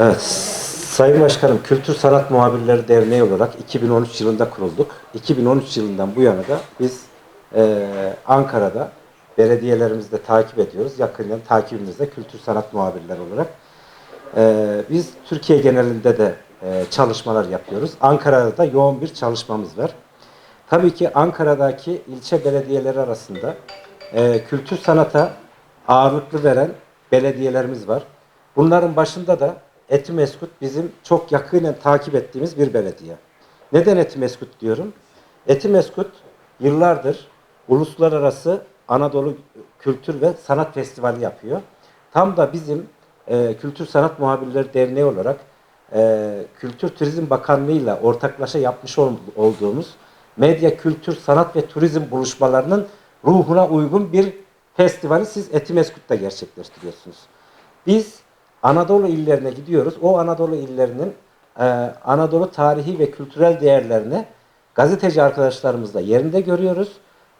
Evet, Sayın Başkanım, Kültür Sanat Muhabirleri Derneği olarak 2013 yılında kurulduk. 2013 yılından bu yana da biz eee, Ankara'da belediyelerimizde takip ediyoruz. Yakından takibimizde kültür sanat muhabirleri olarak. Eee, biz Türkiye genelinde de eee, çalışmalar yapıyoruz. Ankara'da da yoğun bir çalışmamız var. Tabii ki Ankara'daki ilçe belediyeleri arasında eee, kültür sanata ağırlıklı veren belediyelerimiz var. Bunların başında da Etimeskut bizim çok yakinen takip ettiğimiz bir belediye. Neden Etimeskut diyorum? Etimeskut yıllardır uluslararası Anadolu Kültür ve Sanat Festivali yapıyor. Tam da bizim eee, Kültür Sanat Muhabirleri Derneği olarak eee, Kültür Turizm Bakanlığı ile ortaklaşa yapmış ol- olduğumuz medya, kültür, sanat ve turizm buluşmalarının ruhuna uygun bir festivali siz Etimeskut'ta gerçekleştiriyorsunuz. Biz Anadolu illerine gidiyoruz. O Anadolu illerinin e, Anadolu tarihi ve kültürel değerlerini gazeteci arkadaşlarımızla yerinde görüyoruz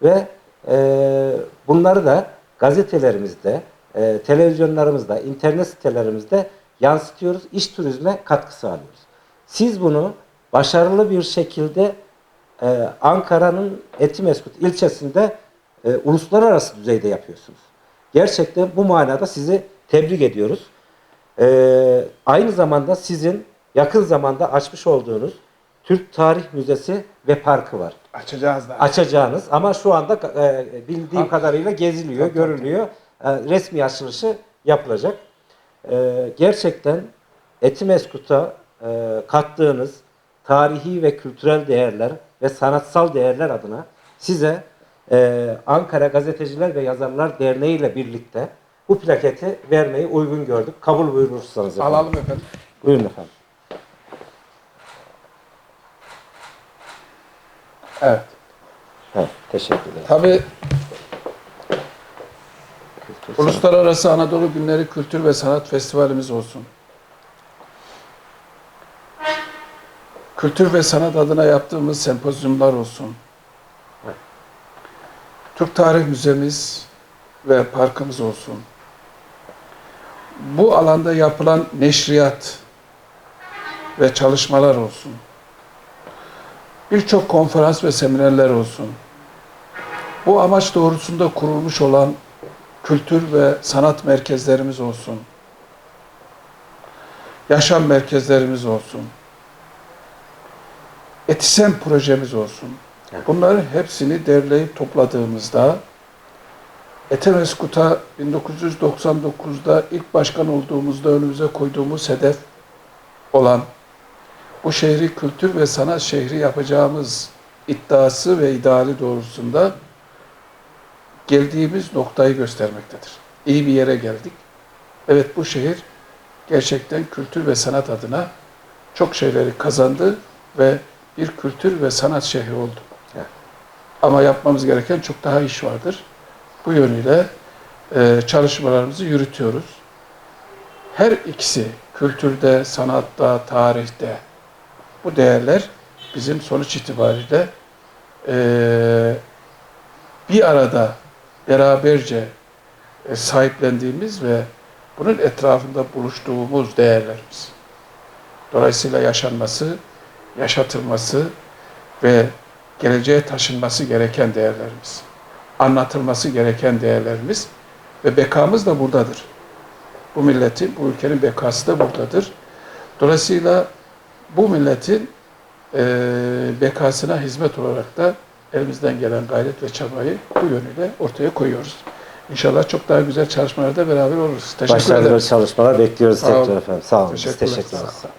ve e, bunları da gazetelerimizde, e, televizyonlarımızda, internet sitelerimizde yansıtıyoruz. İş turizme katkı sağlıyoruz. Siz bunu başarılı bir şekilde e, Ankara'nın Etimeskut ilçesinde e, uluslararası düzeyde yapıyorsunuz. Gerçekten bu manada sizi tebrik ediyoruz. E, aynı zamanda sizin yakın zamanda açmış olduğunuz Türk Tarih Müzesi ve Parkı var. Açacağız da. Açacağınız ama şu anda e, bildiğim Tabii. kadarıyla geziliyor, tabii, görülüyor. E, resmi açılışı yapılacak. E, gerçekten Etimeskut'a e, kattığınız tarihi ve kültürel değerler ve sanatsal değerler adına size e, Ankara Gazeteciler ve Yazarlar Derneği ile birlikte bu plaketi vermeyi uygun gördük. Kabul buyurursanız efendim. Alalım efendim. Buyurun efendim. Evet. Evet, teşekkür ederim. Tabii Kültür Uluslararası Anadolu Günleri Kültür ve Sanat Festivalimiz olsun. Kültür ve sanat adına yaptığımız sempozyumlar olsun. Evet. Türk Tarih Müzemiz ve parkımız olsun. Bu alanda yapılan neşriyat ve çalışmalar olsun. Birçok konferans ve seminerler olsun. Bu amaç doğrultusunda kurulmuş olan kültür ve sanat merkezlerimiz olsun. Yaşam merkezlerimiz olsun. Etisem projemiz olsun. Bunların hepsini derleyip topladığımızda Etemeskut'a 1999'da ilk başkan olduğumuzda önümüze koyduğumuz hedef olan bu şehri kültür ve sanat şehri yapacağımız iddiası ve ideali doğrultusunda geldiğimiz noktayı göstermektedir. İyi bir yere geldik. Evet bu şehir gerçekten kültür ve sanat adına çok şeyleri kazandı ve bir kültür ve sanat şehri oldu. Evet. Ama yapmamız gereken çok daha iş vardır. Bu yönüyle e, çalışmalarımızı yürütüyoruz. Her ikisi kültürde, sanatta, tarihte bu değerler bizim sonuç itibariyle e, bir arada beraberce e, sahiplendiğimiz ve bunun etrafında buluştuğumuz değerlerimiz. Dolayısıyla yaşanması, yaşatılması ve geleceğe taşınması gereken değerlerimiz. Anlatılması gereken değerlerimiz ve bekamız da buradadır. Bu milletin, bu ülkenin bekası da buradadır. Dolayısıyla bu milletin e, bekasına hizmet olarak da elimizden gelen gayret ve çabayı bu yönüyle ortaya koyuyoruz. İnşallah çok daha güzel çalışmalarda beraber oluruz. Teşekkür Başarılı ederim. çalışmalar bekliyoruz tekrar efendim. Sağ olun. Teşekkürler. Teşekkür ederiz. Sağ olun.